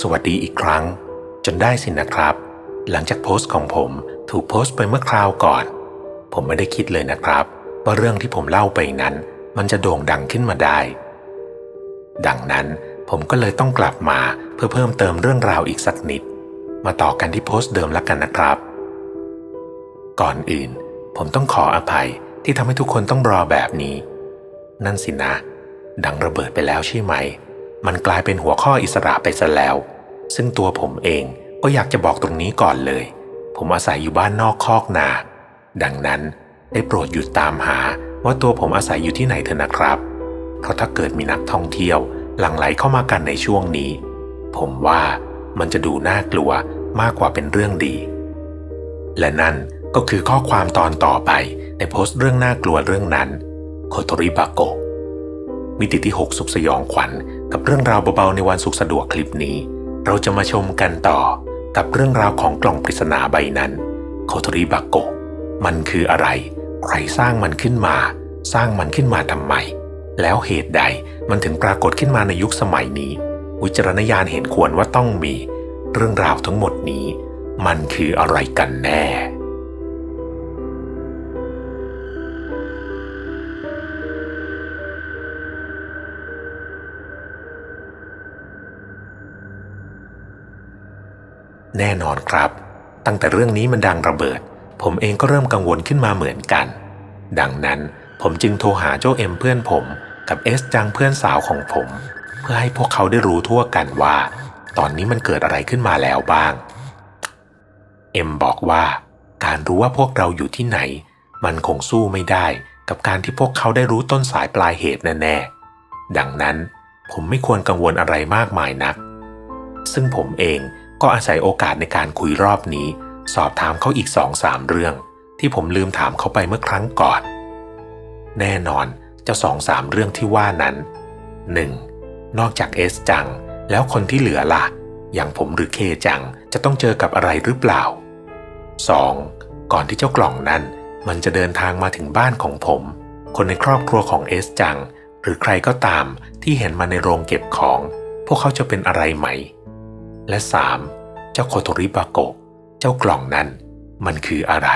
สวัสดีอีกครั้ง จนได้สินะครับ หลังจากโพสต์ของผมถูกโพสต์ไปเมื่อคราวก่อน ผมไม่ได้คิดเลยนะครับ ว่าเรื่องที่ผมเล่าไปนั้น มันจะโด่งดังขึ้นมาได้ ดังนั้นผมก็เลยต้องกลับมาเพื่อเพิ่มเติมเรื่องราวอีกสักนิด มาต่อกันที่โพสต์เดิมแล้วกันนะครับ ก่อนอื่น ผมต้องขออภัยที่ทำให้ทุกคนต้องรอแบบนี้ นั่นสินะ ดังระเบิดไปแล้วใช่ไหม มันกลายเป็นหัวข้ออิสระไปซะแล้ว ซึ่งตัวผมเองก็อยากจะบอกตรงนี้ก่อนเลย ผมอาศัยอยู่บ้านนอกคอกนา ดังนั้นได้โปรดหยุดตามหาว่าตัวผมอาศัยอยู่ที่ไหนเถอะนะครับ เพราะถ้าเกิดมีนักท่องเที่ยวหลั่งไหลเข้ามากันในช่วงนี้ ผมว่ามันจะดูน่ากลัวมากกว่าเป็นเรื่องดี และนั่นก็คือข้อความตอนต่อไปในโพสต์เรื่องน่ากลัวเรื่องนั้นโคโตริบาโกมิติที่ 6 สุขสยองขวัญกับเรื่องราวเบาๆในวันสุขสะดวกคลิปนี้ เราจะมาชมกันต่อกับเรื่องราวของกล่องปริศนาใบนั้นโคทริบาโกมันคืออะไร ใครสร้างมันขึ้นมา สร้างมันขึ้นมาทำไม แล้วเหตุใดมันถึงปรากฏขึ้นมาในยุคสมัยนี้ วิจารณญาณเห็นควรว่าต้องมี เรื่องราวทั้งหมดนี้ มันคืออะไรกันแน่ แน่นอนครับ ตั้งแต่เรื่องนี้มันดังระเบิด ผมเองก็เริ่มกังวลขึ้นมาเหมือนกัน ดังนั้นผมจึงโทรหาโจเอ็มเพื่อนผม กับเอสจังเพื่อนสาวของผม เพื่อให้พวกเขาได้รู้ทั่วกันว่า ตอนนี้มันเกิดอะไรขึ้นมาแล้วบ้าง เอ็มบอกว่า การรู้ว่าพวกเราอยู่ที่ไหน มันคงสู้ไม่ได้กับการที่พวกเขาได้รู้ต้นสายปลายเหตุแน่ๆดังนั้นผมไม่ควรกังวลอะไรมากมายนัก ซึ่งผมเอง ก็อาศัยโอกาสในการคุยรอบนี้ สอบถามเขาอีกสองสามเรื่อง ที่ผมลืมถามเขาไปเมื่อครั้งก่อน แน่นอนเจ้าสองสามเรื่องที่ว่านั้น 1. นอกจากเอสจัง แล้วคนที่เหลือล่ะ อย่างผมหรือเคจังจะต้องเจอกับอะไรหรือเปล่า 2. ก่อนที่เจ้ากล่องนั้น มันจะเดินทางมาถึงบ้านของผม คนในครอบครัวของเอสจัง หรือใครก็ตามที่เห็นมาในโรงเก็บของ พวกเขาจะเป็นอะไรไหม และ 3. เจ้าโคโตริบาโกะเจ้ากล่องนั้นมันคืออะไร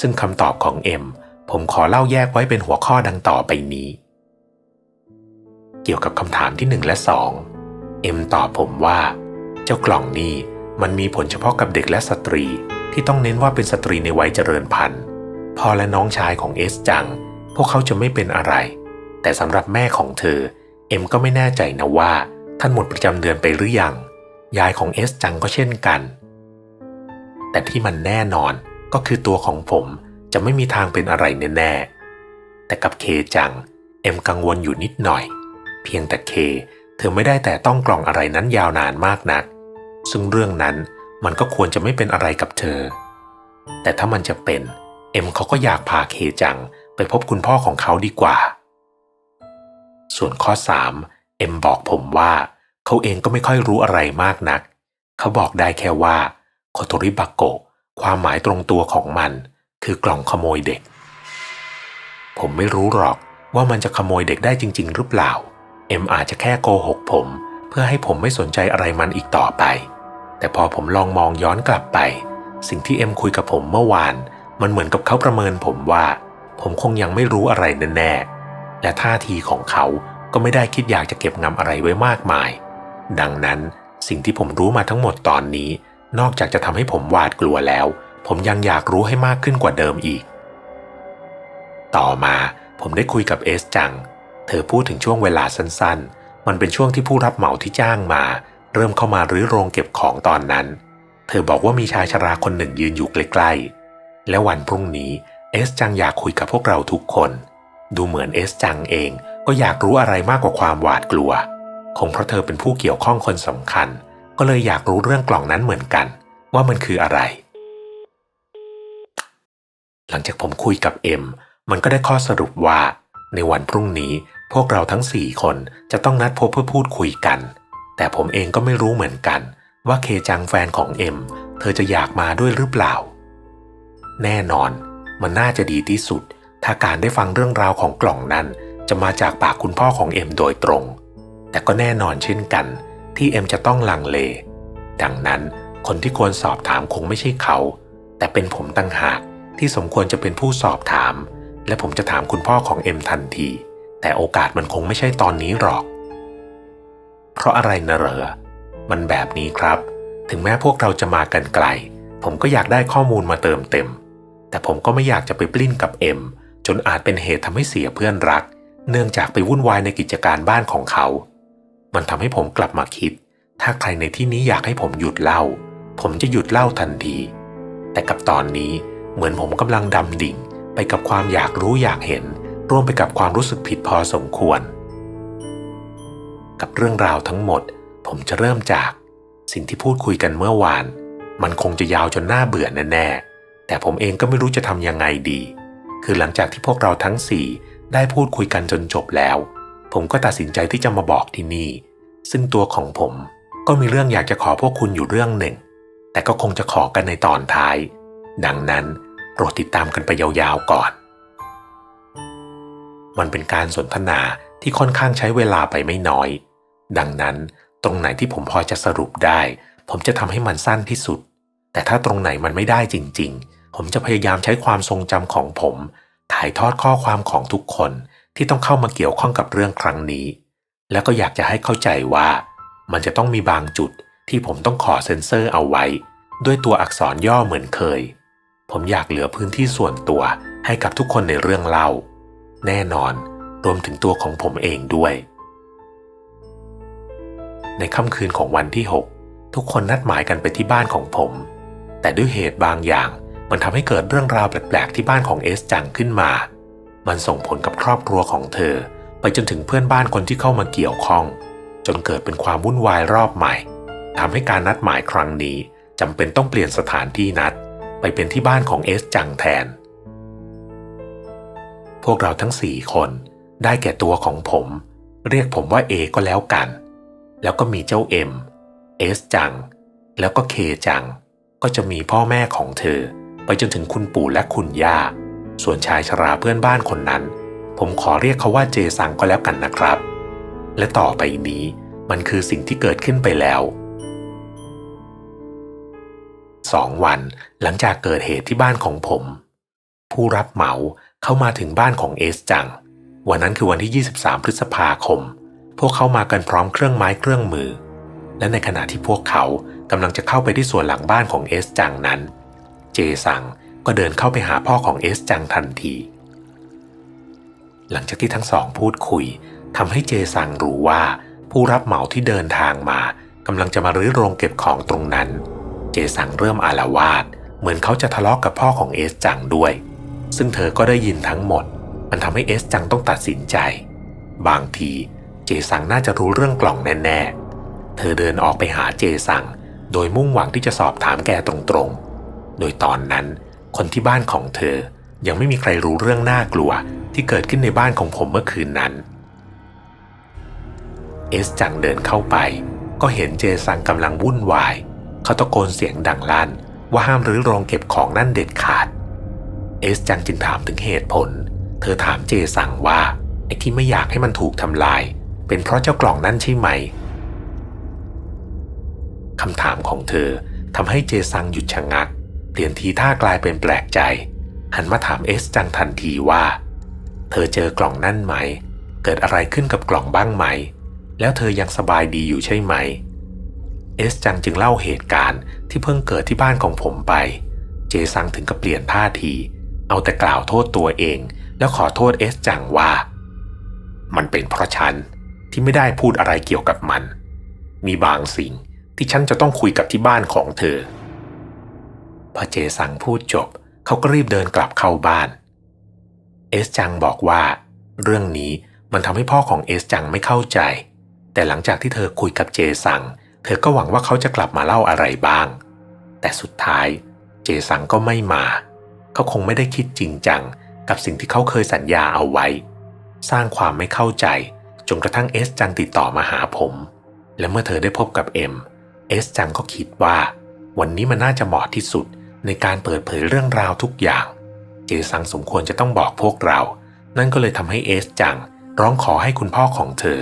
ซึ่งคำตอบของเอ็มผมขอเล่าแยกไว้เป็นหัวข้อดังต่อไปนี้ เกี่ยวกับคำถามที่ 1 และ 2 เอ็มตอบผมว่า เจ้ากล่องนี้มันมีผลเฉพาะกับเด็กและสตรีที่ต้องเน้นว่าเป็นสตรีในวัยเจริญพันธุ์พ่อและน้องชายของเอสจัง พวกเขาจะไม่เป็นอะไร แต่สำหรับแม่ของเธอ เอ็มก็ไม่แน่ใจนะว่า ท่านหมดประจำเดือนไปหรือยังยายของเอสจังก็เช่นกัน แต่ที่มันแน่นอนก็คือตัวของผมจะไม่มีทางเป็นอะไรแน่ๆ แต่กับเคจัง เอ็มกังวลอยู่นิดหน่อย เพียงแต่เค เธอไม่ได้แต่ต้องกล่องอะไรนั้นยาวนานมากนัก ซึ่งเรื่องนั้นมันก็ควรจะไม่เป็นอะไรกับเธอ แต่ถ้ามันจะเป็น เอ็มเขาก็อยากพาเคจังไปพบคุณพ่อของเขาดีกว่า ส่วนข้อ 3 เอ็มบอกผมว่าเขาเองก็ไม่ค่อยรู้อะไรมากนัก เขาบอกได้แค่ว่าโคโตริบาโกะความหมายตรงตัวของมัน คือกล่องขโมยเด็ก ผมไม่รู้หรอกว่ามันจะขโมยเด็กได้จริง ๆ หรือเปล่า เอ็มอาจจะแค่โกหกผม เพื่อให้ผมไม่สนใจอะไรมันอีกต่อไป แต่พอผมลองมองย้อนกลับไป สิ่งที่เอ็มคุยกับผมเมื่อวาน มันเหมือนกับเขาประเมินผมว่า ผมคงยังไม่รู้อะไรแน่ๆและท่าทีของเขา ก็ไม่ได้คิดอยากจะเก็บงำอะไรไว้มากมาย ดังนั้นสิ่งที่ผมรู้มาทั้งหมดตอนนี้ นอกจากจะทำให้ผมหวาดกลัวแล้ว ผมยังอยากรู้ให้มากขึ้นกว่าเดิมอีก ต่อมาผมได้คุยกับเอสจัง เธอพูดถึงช่วงเวลาสั้นๆ มันเป็นช่วงที่ผู้รับเหมาที่จ้างมา เริ่มเข้ามารื้อโรงเก็บของตอนนั้น เธอบอกว่ามีชายชราคนหนึ่งยืนอยู่ใกล้ๆ และวันพรุ่งนี้เอสจังอยากคุยกับพวกเราทุกคน ดูเหมือนเอสจังเองก็อยากรู้อะไรมากกว่าความหวาดกลัว คงเพราะเธอเป็นผู้เกี่ยวข้องคนสำคัญ ก็เลยอยากรู้เรื่องกล่องนั้นเหมือนกัน ว่ามันคืออะไร หลังจากผมคุยกับเอ็มมันก็ได้ข้อสรุปว่า ในวันพรุ่งนี้พวกเราทั้งสี่คนจะต้องนัดพบเพื่อพูดคุยกัน แต่ผมเองก็ไม่รู้เหมือนกัน ว่าเคจังแฟนของเอ็มเธอจะอยากมาด้วยหรือเปล่า แน่นอน มันน่าจะดีที่สุด ถ้าการได้ฟังเรื่องราวของกล่องนั้น จะมาจากปากคุณพ่อของเอ็มโดยตรง แต่ก็แน่นอนเช่นกัน ที่เอ็มจะต้องลังเล ดังนั้นคนที่ควรสอบถามคงไม่ใช่เขา แต่เป็นผมตั้งหากที่สมควรจะเป็นผู้สอบถาม และผมจะถามคุณพ่อของเอ็มทันที แต่โอกาสมันคงไม่ใช่ตอนนี้หรอก เพราะอะไรนะเหรอ มันแบบนี้ครับ ถึงแม้พวกเราจะมากันไกล ผมก็อยากได้ข้อมูลมาเติมเต็ม แต่ผมก็ไม่อยากจะไปปลิ้นกับเอ็มจนอาจเป็นเหตุทำให้เสียเพื่อนรัก เนื่องจากไปวุ่นวายในกิจการบ้านของเขา มันทำให้ผมกลับมาคิด ถ้าใครในที่นี้อยากให้ผมหยุดเล่า ผมจะหยุดเล่าทันที แต่กับตอนนี้เหมือนผมกำลังดำดิ่ง ไปกับความอยากรู้อยากเห็น ร่วมไปกับความรู้สึกผิดพอสมควร กับเรื่องราวทั้งหมด ผมจะเริ่มจาก สิ่งที่พูดคุยกันเมื่อวาน มันคงจะยาวจนน่าเบื่อแน่ๆแต่ผมเองก็ไม่รู้จะทำยังไงดี คือหลังจากที่พวกเราทั้งสี่ ได้พูดคุยกันจนจบแล้ว ผมก็ตัดสินใจที่จะมาบอกที่นี่ ซึ่งตัวของผมก็มีเรื่องอยากจะขอพวกคุณอยู่เรื่องหนึ่ง แต่ก็คงจะขอกันในตอนท้าย ดังนั้นโปรดติดตามกันไปยาวๆก่อน มันเป็นการสนทนาที่ค่อนข้างใช้เวลาไปไม่น้อย ดังนั้นตรงไหนที่ผมพอจะสรุปได้ ผมจะทำให้มันสั้นที่สุด แต่ถ้าตรงไหนมันไม่ได้จริง ๆ ผมจะพยายามใช้ความทรงจำของผม ถ่ายทอดข้อความของทุกคนที่ต้องเข้ามาเกี่ยวข้องกับเรื่องครั้งนี้ แล้วก็อยากจะให้เข้าใจว่า มันจะต้องมีบางจุดที่ผมต้องขอเซ็นเซอร์เอาไว้ ด้วยตัวอักษรย่อเหมือนเคย ผมอยากเหลือพื้นที่ส่วนตัวให้กับทุกคนในเรื่องเล่า แน่นอนรวมถึงตัวของผมเองด้วย ในค่ำคืนของวันที่ 6 ทุกคนนัดหมายกันไปที่บ้านของผม แต่ด้วยเหตุบางอย่าง มันทำให้เกิดเรื่องราวแปลกๆที่บ้านของเอสจังขึ้นมา มันส่งผลกับครอบครัวของเธอ ไปจนถึงเพื่อนบ้านคนที่เข้ามาเกี่ยวข้อง จนเกิดเป็นความวุ่นวายรอบใหม่ทำให้การนัดหมายครั้งนี้จำเป็นต้องเปลี่ยนสถานที่นัด ไปเป็นที่บ้านของเอสจังแทน พวกเราทั้งสี่คนได้แก่ตัวของผม เรียกผมว่าเอก็แล้วกัน แล้วก็มีเจ้าเอ็มเอสจัง แล้วก็เคจัง ก็จะมีพ่อแม่ของเธอ ไปจนถึงคุณปู่และคุณย่า ส่วนชายชราเพื่อนบ้านคนนั้น ผมขอเรียกเขาว่าเจสังก็แล้วกันนะครับ และต่อไปนี้มันคือสิ่งที่เกิดขึ้นไปแล้วสองวันหลังจากเกิดเหตุที่บ้านของผม ผู้รับเหมาเข้ามาถึงบ้านของเอสจัง วันนั้นคือวันที่ 23 พฤษภาคม พวกเขามากันพร้อมเครื่องไม้เครื่องมือ และในขณะที่พวกเขากำลังจะเข้าไปที่ส่วนหลังบ้านของเอสจังนั้น เจสังก็เดินเข้าไปหาพ่อของเอสจังทันที หลังจากที่ทั้งสองพูดคุยทำให้เจสังรู้ว่า ผู้รับเหมาที่เดินทางมากำลังจะมารื้อโรงเก็บของตรงนั้น เจสังเริ่มอาละวาดเหมือนเขาจะทะเลาะกกับพ่อของเอสจังด้วย ซึ่งเธอก็ได้ยินทั้งหมด มันทำให้เอสจังต้องตัดสินใจ บางทีเจสังน่าจะรู้เรื่องกล่องแน่ๆ เธอเดินออกไปหาเจสัง โดยมุ่งหวังที่จะสอบถามแกตรงๆ โดยตอนนั้น คนที่บ้านของเธอยังไม่มีใครรู้เรื่องน่ากลัวที่เกิดขึ้นในบ้านของผมเมื่อคืนนั้น เอสจังเดินเข้าไป ก็เห็นเจสังกำลังวุ่นวาย เขาตะโกนเสียงดังลั่นว่าห้ามรื้อโรงเก็บของนั่นเด็ดขาด เอสจังจึงถามถึงเหตุผล เธอถามเจสังว่าไอ้ที่ไม่อยากให้มันถูกทำลาย เป็นเพราะเจ้ากล่องนั่นใช่ไหมคำถามของเธอทำให้เจสังหยุดชะงัก ลี่ยนทีท่ากลายเป็นแปลกใจ หันมาถามเอสจังทันทีว่า เธอเจอกล่องนั่นไหม เกิดอะไรขึ้นกับกล่องบ้างไหม แล้วเธอยังสบายดีอยู่ใช่ไหม เอสจังจึงเล่าเหตุการณ์ที่เพิ่งเกิดที่บ้านของผมไป เจสังถึงกับเปลี่ยนท่าที เอาแต่กล่าวโทษตัวเอง แล้วขอโทษเอสจังว่า มันเป็นเพราะฉันที่ไม่ได้พูดอะไรเกี่ยวกับมัน มีบางสิ่งที่ฉันจะต้องคุยกับที่บ้านของเธอ พอเจสังพูดจบ เขาก็รีบเดินกลับเข้าบ้าน เอสจังบอกว่า เรื่องนี้มันทำให้พ่อของเอสจังไม่เข้าใจ แต่หลังจากที่เธอคุยกับเจสัง เธอก็หวังว่าเขาจะกลับมาเล่าอะไรบ้าง แต่สุดท้าย เจสังก็ไม่มา เขาคงไม่ได้คิดจริงจัง กับสิ่งที่เขาเคยสัญญาเอาไว้ สร้างความไม่เข้าใจจนกระทั่งเอสจังติดต่อมาหาผม และเมื่อเธอได้พบกับเอ็มเอสจังก็คิดว่า วันนี้มันน่าจะเหมาะที่สุด ในการเปิดเผยเรื่องราวทุกอย่าง เจสังสมควรจะต้องบอกพวกเรา นั่นก็เลยทำให้เอสจัง ร้องขอให้คุณพ่อของเธอ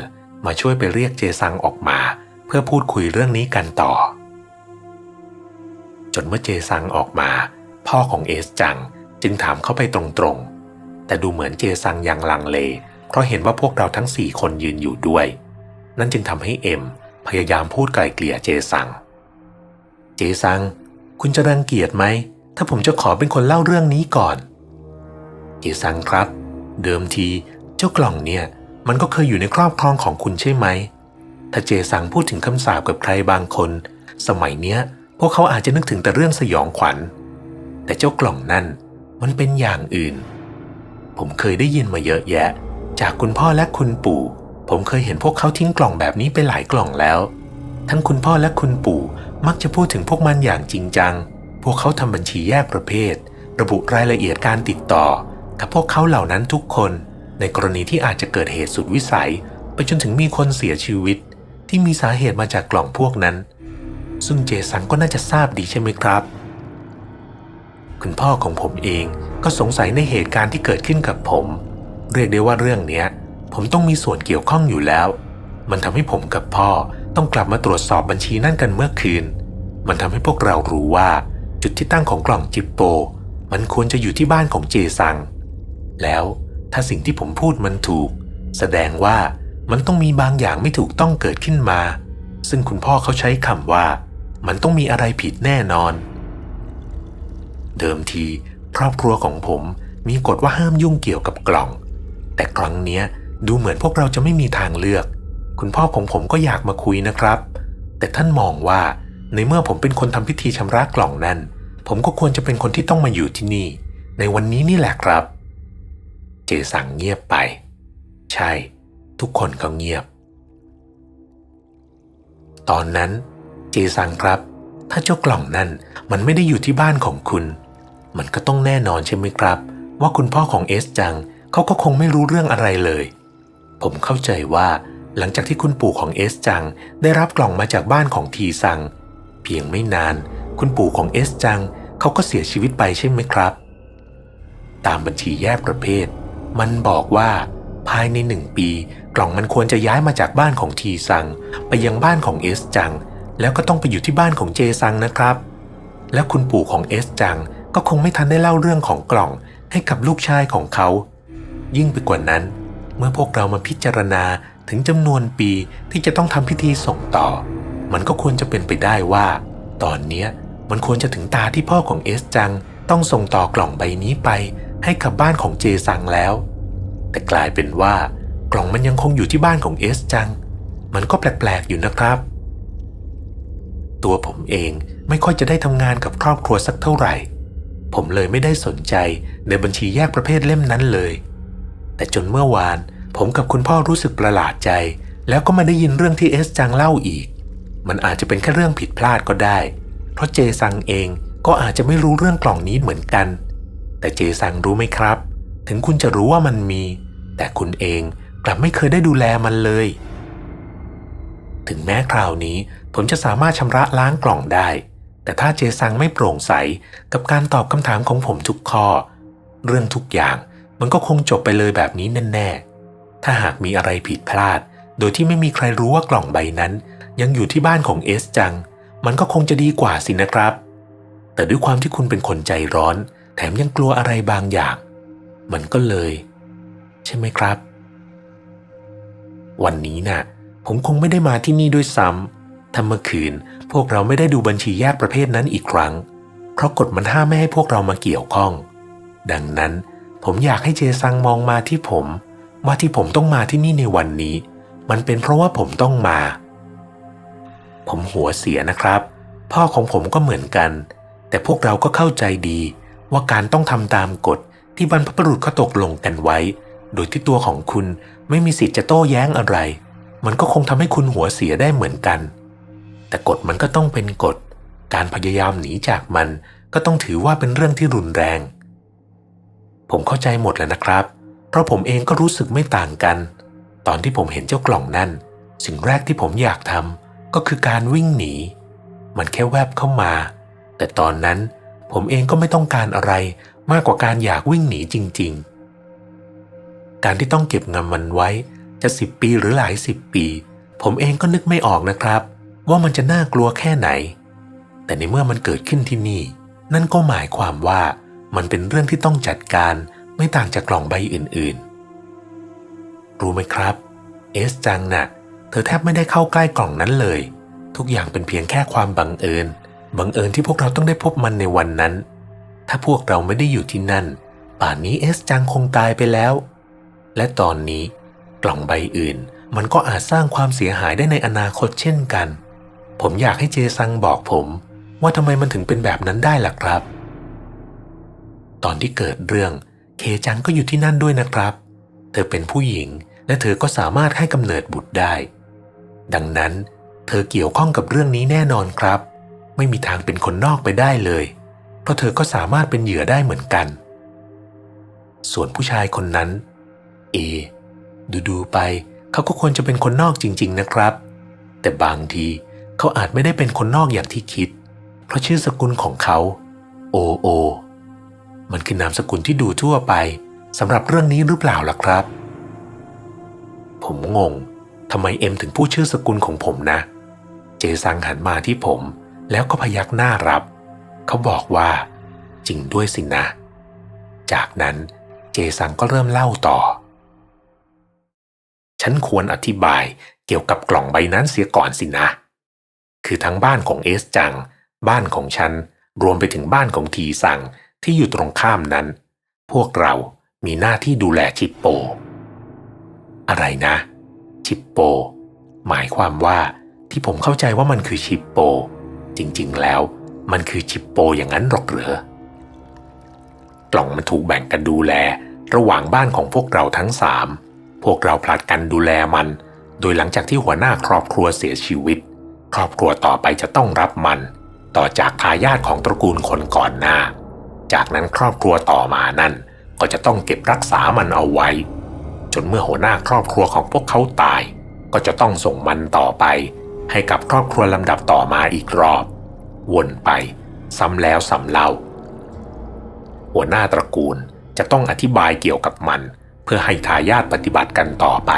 มาช่วยไปเรียกเจสังออกมา เพื่อพูดคุยเรื่องนี้กันต่อ จนเมื่อเจซังออกมา พ่อของเอสจังจึงถามเขาไปตรงๆ แต่ดูเหมือนเจซังยังลังเล เพราะเห็นว่าพวกเราทั้งสี่คนยืนอยู่ด้วย นั่นจึงทำให้เอ็มพยายามพูดไกลเกลี่ยเจซัง เจซัง คุณจะรังเกียจไหม ถ้าผมจะขอเป็นคนเล่าเรื่องนี้ก่อนเจซังครับ เดิมทีเจ้ากล่องเนี่ย มันก็เคยอยู่ในครอบครองของคุณใช่ไหม ถ้าเจซังพูดถึงคำสาปกับใครบางคน สมัยเนี้ย พวกเขาอาจจะนึกถึงแต่เรื่องสยองขวัญ แต่เจ้ากล่องนั่นมันเป็นอย่างอื่น ผมเคยได้ยินมาเยอะแยะ จากคุณพ่อและคุณปู่ ผมเคยเห็นพวกเขาทิ้งกล่องแบบนี้ไปหลายกล่องแล้ว ทั้งคุณพ่อและคุณปู่ มักจะพูดถึงพวกมันอย่างจริงจัง พวกเขาทำบัญชีแยกประเภท ระบุรายละเอียดการติดต่อ กับพวกเขาเหล่านั้นทุกคน ในกรณีที่อาจจะเกิดเหตุสุดวิสัย ไปจนถึงมีคนเสียชีวิต ที่มีสาเหตุมาจากกล่องพวกนั้น ซึ่งเจสันก็น่าจะทราบดีใช่ไหมครับ คุณพ่อของผมเองก็สงสัยในเหตุการณ์ที่เกิดขึ้นกับผม เรียกได้ว่าเรื่องเนี้ย ผมต้องมีส่วนเกี่ยวข้องอยู่แล้ว มันทำให้ผมกับพ่อ ต้องกลับมาตรวจสอบบัญชีนั่นกันเมื่อคืน มันทำให้พวกเรารู้ว่าจุดที่ตั้งของกล่องจิปโป มันควรจะอยู่ที่บ้านของเจซัง แล้วถ้าสิ่งที่ผมพูดมันถูก แสดงว่ามันต้องมีบางอย่างไม่ถูกต้องเกิดขึ้นมา ซึ่งคุณพ่อเขาใช้คำว่า มันต้องมีอะไรผิดแน่นอน เดิมทีครอบครัวของผมมีกฎว่าห้ามยุ่งเกี่ยวกับกล่อง แต่ครั้งเนี้ยดูเหมือนพวกเราจะไม่มีทางเลือก คุณพ่อของผมก็อยากมาคุยนะครับ แต่ท่านมองว่าในเมื่อผมเป็นคนทำพิธีชำระกล่องนั้น ผมก็ควรจะเป็นคนที่ต้องมาอยู่ที่นี่ ในวันนี้นี่แหละครับ เจสังเงียบไป ใช่ ทุกคนก็เงียบ ตอนนั้น เจสังครับ ถ้าเจ้ากล่องนั่นมันไม่ได้อยู่ที่บ้านของคุณ มันก็ต้องแน่นอนใช่ไหมครับ ว่าคุณพ่อของเอสจังเขาก็คงไม่รู้เรื่องอะไรเลย ผมเข้าใจว่า หลังจากที่คุณปู่ของเอสจังได้รับกล่องมาจากบ้านของทีซัง เพียงไม่นาน คุณปู่ของเอสจังเขาก็เสียชีวิตไปใช่ไหมครับ ตามบัญชีแยกประเภท มันบอกว่าภายในหนึ่งปี กล่องมันควรจะย้ายมาจากบ้านของทีซัง ไปยังบ้านของเอสจัง แล้วก็ต้องไปอยู่ที่บ้านของเจซังนะครับ และคุณปู่ของเอสจังก็คงไม่ทันได้เล่าเรื่องของกล่องให้กับลูกชายของเขา ยิ่งไปกว่านั้น เมื่อพวกเรามาพิจารณา ถึงจำนวนปีที่จะต้องทำพิธีส่งต่อ มันก็ควรจะเป็นไปได้ว่า ตอนนี้มันควรจะถึงตาที่พ่อของเอสจัง ต้องส่งต่อกล่องใบนี้ไป ให้กับบ้านของเจซังแล้ว แต่กลายเป็นว่ากล่องมันยังคงอยู่ที่บ้านของเอสจัง มันก็แปลกๆอยู่นะครับ ตัวผมเองไม่ค่อยจะได้ทำงานกับครอบครัวสักเท่าไหร่ ผมเลยไม่ได้สนใจในบัญชีแยกประเภทเล่มนั้นเลย แต่จนเมื่อวาน ผมกับคุณพ่อรู้สึกประหลาดใจ แล้วก็มาได้ยินเรื่องที่เอสจังเล่าอีก มันอาจจะเป็นแค่เรื่องผิดพลาดก็ได้ เพราะเจซังเองก็อาจจะไม่รู้เรื่องกล่องนี้เหมือนกัน แต่เจซังรู้ไหมครับ ถึงคุณจะรู้ว่ามันมี แต่คุณเองกลับไม่เคยได้ดูแลมันเลย ถึงแม้คราวนี้ผมจะสามารถชำระล้างกล่องได้ แต่ถ้าเจซังไม่โปร่งใสกับการตอบคำถามของผมทุกข้อ เรื่องทุกอย่างมันก็คงจบไปเลยแบบนี้แน่ๆ ถ้าหากมีอะไรผิดพลาด โดยที่ไม่มีใครรู้ว่ากล่องใบนั้น ยังอยู่ที่บ้านของเอสจัง มันก็คงจะดีกว่าสินะครับ แต่ด้วยความที่คุณเป็นคนใจร้อน แถมยังกลัวอะไรบางอย่าง มันก็เลย ใช่ไหมครับ วันนี้น่ะ ผมคงไม่ได้มาที่นี่ด้วยซ้ำถ้าเมื่อคืนพวกเราไม่ได้ดูบัญชีแยกประเภทนั้นอีกครั้ง เพราะกฎมันห้ามไม่ให้พวกเรามาเกี่ยวข้อง ดังนั้นผมอยากให้เจซังมองมาที่ผม ว่าที่ผมต้องมาที่นี่ในวันนี้ มันเป็นเพราะว่าผมต้องมา ผมหัวเสียนะครับ พ่อของผมก็เหมือนกัน แต่พวกเราก็เข้าใจดีว่าการต้องทำตามกฎที่บรรพบุรุษเขาตกลงกันไว้ โดยที่ตัวของคุณไม่มีสิทธิ์จะโต้แย้งอะไร มันก็คงทำให้คุณหัวเสียได้เหมือนกัน แต่กฎมันก็ต้องเป็นกฎ การพยายามหนีจากมันก็ต้องถือว่าเป็นเรื่องที่รุนแรง ผมเข้าใจหมดแล้วนะครับ เพราะผมเองก็รู้สึกไม่ต่างกัน ตอนที่ผมเห็นเจ้ากล่องนั่น สิ่งแรกที่ผมอยากทำก็คือการวิ่งหนี มันแค่แวบเข้ามา แต่ตอนนั้นผมเองก็ไม่ต้องการอะไรมากกว่าการอยากวิ่งหนีจริง ๆ การที่ต้องเก็บเงินมันไว้จะสิบปีหรือหลายสิบปี ผมเองก็นึกไม่ออกนะครับ ว่ามันจะน่ากลัวแค่ไหน แต่ในเมื่อมันเกิดขึ้นที่นี่ นั่นก็หมายความว่ามันเป็นเรื่องที่ต้องจัดการ ไม่ต่างจากกล่องใบอื่นๆ รู้ไหมครับ เอสจังน่ะ เธอแทบไม่ได้เข้าใกล้กล่องนั้นเลย ทุกอย่างเป็นเพียงแค่ความบังเอิญ บังเอิญที่พวกเราต้องได้พบมันในวันนั้น ถ้าพวกเราไม่ได้อยู่ที่นั่น ป่านนี้เอสจังคงตายไปแล้ว และตอนนี้กล่องใบอื่น มันก็อาจสร้างความเสียหายได้ในอนาคตเช่นกัน ผมอยากให้เจซังบอกผม ว่าทำไมมันถึงเป็นแบบนั้นได้ล่ะครับตอนที่เกิดเรื่อง เคจังก็อยู่ที่นั่นด้วยนะครับ เธอเป็นผู้หญิงและเธอก็สามารถให้กำเนิดบุตรได้ ดังนั้น เธอเกี่ยวข้องกับเรื่องนี้แน่นอนครับ ไม่มีทางเป็นคนนอกไปได้เลย เพราะเธอก็สามารถเป็นเหยื่อได้เหมือนกัน ส่วนผู้ชายคนนั้นเอดูดูๆไปเขาก็ควรจะเป็นคนนอกจริง ๆ นะครับ แต่บางทีเขาอาจไม่ได้เป็นคนนอกอย่างที่คิด เพราะชื่อสกุลของเขา โอโอ มันคือนามสกุลที่ดูทั่วไปสำหรับเรื่องนี้หรือเปล่าล่ะครับ ผมงงทำไมเอ็มถึงพูดชื่อสกุลของผมนะ เจซังหันมาที่ผม แล้วก็พยักหน้ารับ เขาบอกว่า จริงด้วยสินะ จากนั้นเจซังก็เริ่มเล่าต่อ ฉันควรอธิบายเกี่ยวกับกล่องใบนั้นเสียก่อนสินะ คือทั้งบ้านของเอสจัง บ้านของฉัน รวมไปถึงบ้านของทีซัง ที่อยู่ตรงข้ามนั้น พวกเรามีหน้าที่ดูแลชิปโป อะไรนะ ชิปโป หมายความว่าที่ผมเข้าใจว่ามันคือชิปโป จริงๆแล้ว มันคือชิปโปอย่างนั้นหรอกเหรอกล่องมันถูกแบ่งกันดูแล ระหว่างบ้านของพวกเราทั้งสามพวกเราผลัดกันดูแลมัน โดยหลังจากที่หัวหน้าครอบครัวเสียชีวิต ครอบครัวต่อไปจะต้องรับมัน ต่อจากทายาทของตระกูลคนก่อนหน้า จากนั้นครอบครัวต่อมานั่น ก็จะต้องเก็บรักษามันเอาไว้ จนเมื่อหัวหน้าครอบครัวของพวกเขาตาย ก็จะต้องส่งมันต่อไป ให้กับครอบครัวลำดับต่อมาอีกรอบ วนไป ซ้ำแล้วซ้ำเล่า หัวหน้าตระกูลจะต้องอธิบายเกี่ยวกับมัน เพื่อให้ทายาทปฏิบัติกันต่อไป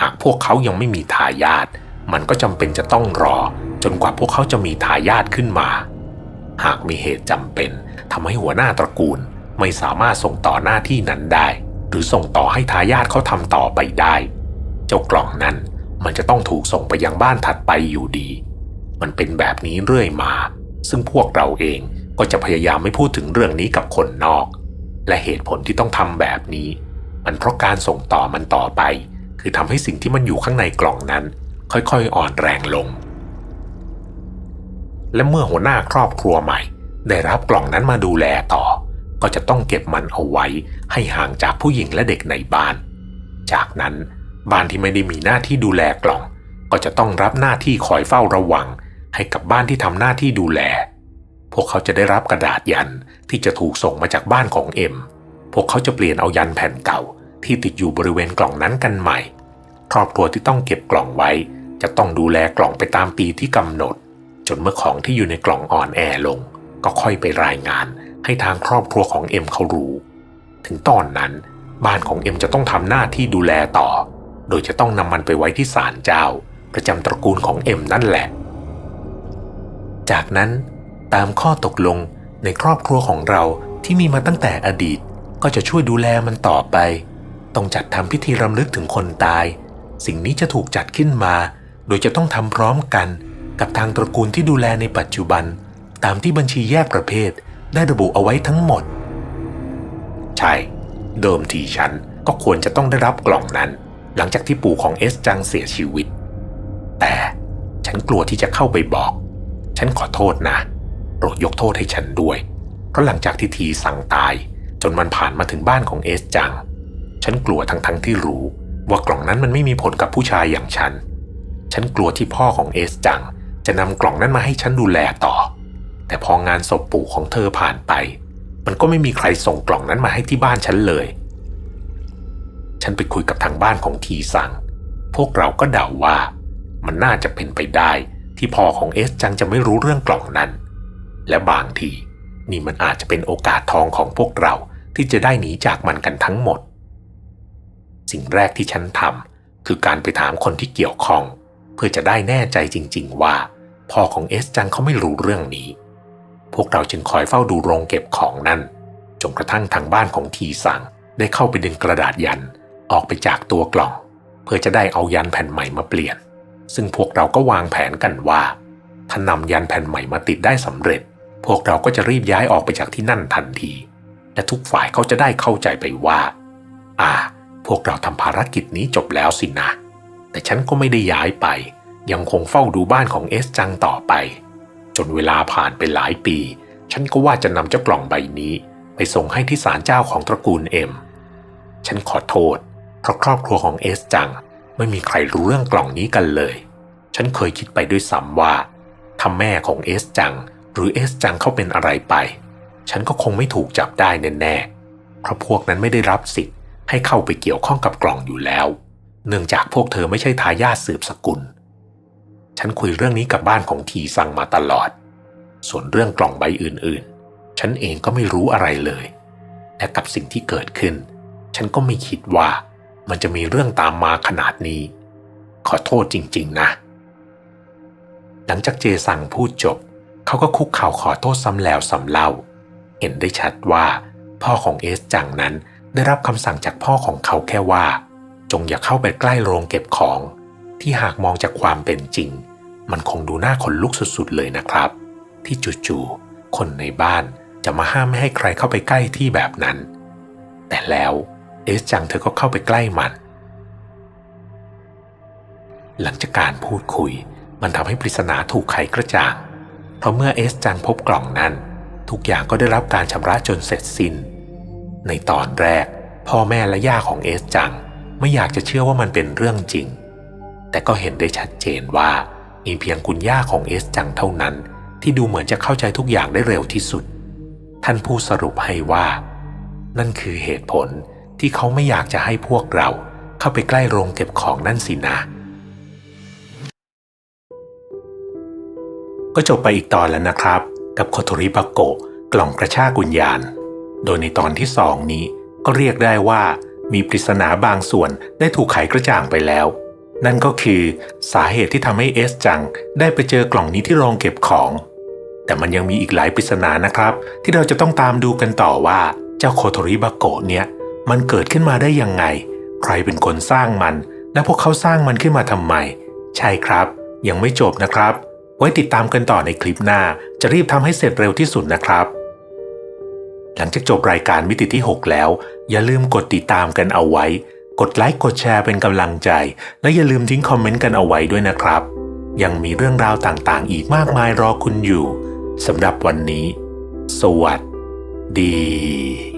หากพวกเขายังไม่มีทายาทมันก็จำเป็นจะต้องรอ จนกว่าพวกเขาจะมีทายาทขึ้นมา หากมีเหตุจำเป็น ทำให้หัวหน้าตระกูล ไม่สามารถส่งต่อหน้าที่นั้นได้ หรือส่งต่อให้ทายาทเขาทำต่อไปได้ เจ้ากล่องนั้นมันจะต้องถูกส่งไปยังบ้านถัดไปอยู่ดี มันเป็นแบบนี้เรื่อยมา ซึ่งพวกเราเองก็จะพยายามไม่พูดถึงเรื่องนี้กับคนนอก และเหตุผลที่ต้องทำแบบนี้ มันเพราะการส่งต่อมันต่อไป คือทำให้สิ่งที่มันอยู่ข้างในกล่องนั้น ค่อยๆ อ่อนแรงลง และเมื่อหัวหน้าครอบครัวใหม่ ได้รับกล่องนั้นมาดูแลต่อ ก็จะต้องเก็บมันเอาไว้ให้ห่างจากผู้หญิงและเด็กในบ้าน จากนั้นบ้านที่ไม่ได้มีหน้าที่ดูแลกล่อง ก็จะต้องรับหน้าที่คอยเฝ้าระวัง ให้กับบ้านที่ทำหน้าที่ดูแล พวกเขาจะได้รับกระดาษยันที่จะถูกส่งมาจากบ้านของเอ็ม พวกเขาจะเปลี่ยนเอายันแผ่นเก่า ที่ติดอยู่บริเวณกล่องนั้นกันใหม่ ครอบครัวที่ต้องเก็บกล่องไว้ จะต้องดูแลกล่องไปตามปีที่กำหนด จนเมื่อของที่อยู่ในกล่องอ่อนแอลง ก็ค่อยไปรายงานให้ทางครอบครัวของเอ็มเขารู้ ถึงตอนนั้นบ้านของเอ็มจะต้องทำหน้าที่ดูแลต่อ โดยจะต้องนำมันไปไว้ที่ศาลเจ้า ประจำตระกูลของเอ็มนั่นแหละ จากนั้นตามข้อตกลงในครอบครัวของเราที่มีมาตั้งแต่อดีตก็จะช่วยดูแลมันต่อไป ต้องจัดทำพิธีรำลึกถึงคนตาย สิ่งนี้จะถูกจัดขึ้นมา โดยจะต้องทำพร้อมกันกับทางตระกูลที่ดูแลในปัจจุบัน ตามที่บัญชีแยกประเภทได้ระบุเอาไว้ทั้งหมด ใช่ เดิมทีฉันก็ควรจะต้องได้รับกล่องนั้น หลังจากที่ปู่ของเอสจังเสียชีวิต แต่ฉันกลัวที่จะเข้าไปบอก ฉันขอโทษนะโปรดยกโทษให้ฉันด้วย เพราะหลังจากที่ทีสั่งตาย จนมันผ่านมาถึงบ้านของเอสจัง ฉันกลัวทั้งๆทที่รู้ว่ากล่องนั้นมันไม่มีผลกับผู้ชายอย่างฉัน ฉันกลัวที่พ่อของเอสจัง จะนำกล่องนั้นมาให้ฉันดูแลต่อ แต่พองานศพปู่ของเธอผ่านไป มันก็ไม่มีใครส่งกล่องนั้นมาให้ที่บ้านฉันเลย ฉันไปคุยกับทางบ้านของทีซัง พวกเราก็เดาว่า มันน่าจะเป็นไปได้ที่พ่อของเอสจังจะไม่รู้เรื่องกล่องนั้น และบางทีนี่มันอาจจะเป็นโอกาสทองของพวกเราที่จะได้หนีจากมันกันทั้งหมด สิ่งแรกที่ฉันทำคือการไปถามคนที่เกี่ยวข้อง เพื่อจะได้แน่ใจจริง ๆ ว่าพ่อของเอสจังเขาไม่รู้เรื่องนี้ พวกเราจึงคอยเฝ้าดูโรงเก็บของนั่นจนกระทั่งทางบ้านของทีสังได้เข้าไปดึงกระดาษยันออกไปจากตัวกล่อง เพื่อจะได้เอายันแผ่นใหม่มาเปลี่ยน ซึ่งพวกเราก็วางแผนกันว่าถ้านำยันแผ่นใหม่มาติดได้สำเร็จ พวกเราก็จะรีบย้ายออกไปจากที่นั่นทันที และทุกฝ่ายเขาจะได้เข้าใจไปว่า อ่า พวกเราทำภารกิจนี้จบแล้วสินะ แต่ฉันก็ไม่ได้ย้ายไป ยังคงเฝ้าดูบ้านของเอสจังต่อไป จนเวลาผ่านไปหลายปี ฉันก็ว่าจะนำเจ้ากล่องใบนี้ ไปส่งให้ที่ศาลเจ้าของตระกูลเอ็ม ฉันขอโทษ เพราะครอบครัวของเอสจัง ไม่มีใครรู้เรื่องกล่องนี้กันเลย ฉันเคยคิดไปด้วยซ้ำว่าถ้าแม่ของเอสจัง หรือเอสจังเขาเป็นอะไรไป ฉันก็คงไม่ถูกจับได้แน่ๆเพราะพวกนั้นไม่ได้รับสิทธิ์ให้เข้าไปเกี่ยวข้องกับกล่องอยู่แล้ว เนื่องจากพวกเธอไม่ใช่ทายาทสืบสกุล ฉันคุยเรื่องนี้กับบ้านของทีซังมาตลอด ส่วนเรื่องกล่องใบอื่นๆ ฉันเองก็ไม่รู้อะไรเลย และกับสิ่งที่เกิดขึ้น ฉันก็ไม่คิดว่ามันจะมีเรื่องตามมาขนาดนี้ ขอโทษจริง ๆ นะ หลังจากเจสังพูดจบ เขาก็คุกเข่าขอโทษซ้ำแล้วซ้ำเล่า เห็นได้ชัดว่า พ่อของเอสจังนั้นได้รับคำสั่งจากพ่อของเขาแค่ว่า จงอย่าเข้าไปใกล้โรงเก็บของ ที่หากมองจากความเป็นจริง มันคงดูน่าขนลุกสุดๆเลยนะครับ ที่จู่ๆคนในบ้านจะมาห้ามไม่ให้ใครเข้าไปใกล้ที่แบบนั้น แต่แล้วเอสจังเธอก็เข้าไปใกล้มัน หลังจากการพูดคุย มันทำให้ปริศนาถูกไขกระจ่าง เพราะเมื่อเอสจังพบกล่องนั้น ทุกอย่างก็ได้รับการชำระจนเสร็จสิ้น ในตอนแรก พ่อแม่และย่าของเอสจังไม่อยากจะเชื่อว่ามันเป็นเรื่องจริง แต่ก็เห็นได้ชัดเจนว่ามีเพียงคุณย่าของเอสจังเท่านั้น ที่ดูเหมือนจะเข้าใจทุกอย่างได้เร็วที่สุด ท่านผู้สรุปให้ว่า นั่นคือเหตุผลที่เขาไม่อยากจะให้พวกเราเข้าไปใกล้โรงเก็บของนั่นสินะ ก็จบไปอีกตอนแล้วนะครับ กับโคโทริบาโกะกล่องกระชากวิญญาณ โดยในตอนที่สองนี้ก็เรียกได้ว่ามีปริศนาบางส่วนได้ถูกไขกระจ่างไปแล้ว นั่นก็คือสาเหตุที่ทำให้เอสจังได้ไปเจอกล่องนี้ที่โรงเก็บของ แต่มันยังมีอีกหลายปริศนานะครับ ที่เราจะต้องตามดูกันต่อว่า เจ้าโคโทริบาโกะเนี่ย มันเกิดขึ้นมาได้ยังไง ใครเป็นคนสร้างมัน และพวกเขาสร้างมันขึ้นมาทำไม ใช่ครับ ยังไม่จบนะครับ ไว้ติดตามกันต่อในคลิปหน้า จะรีบทำให้เสร็จเร็วที่สุดนะครับหลังจากจบรายการมิติที่ 6 แล้ว อย่าลืมกดติดตามกันเอาไว้ กดไลค์กดแชร์เป็นกำลังใจ และอย่าลืมทิ้งคอมเมนต์กันเอาไว้ด้วยนะครับ ยังมีเรื่องราวต่างๆ อีกมากมายรอคุณอยู่สำหรับวันนี้ สวัสดี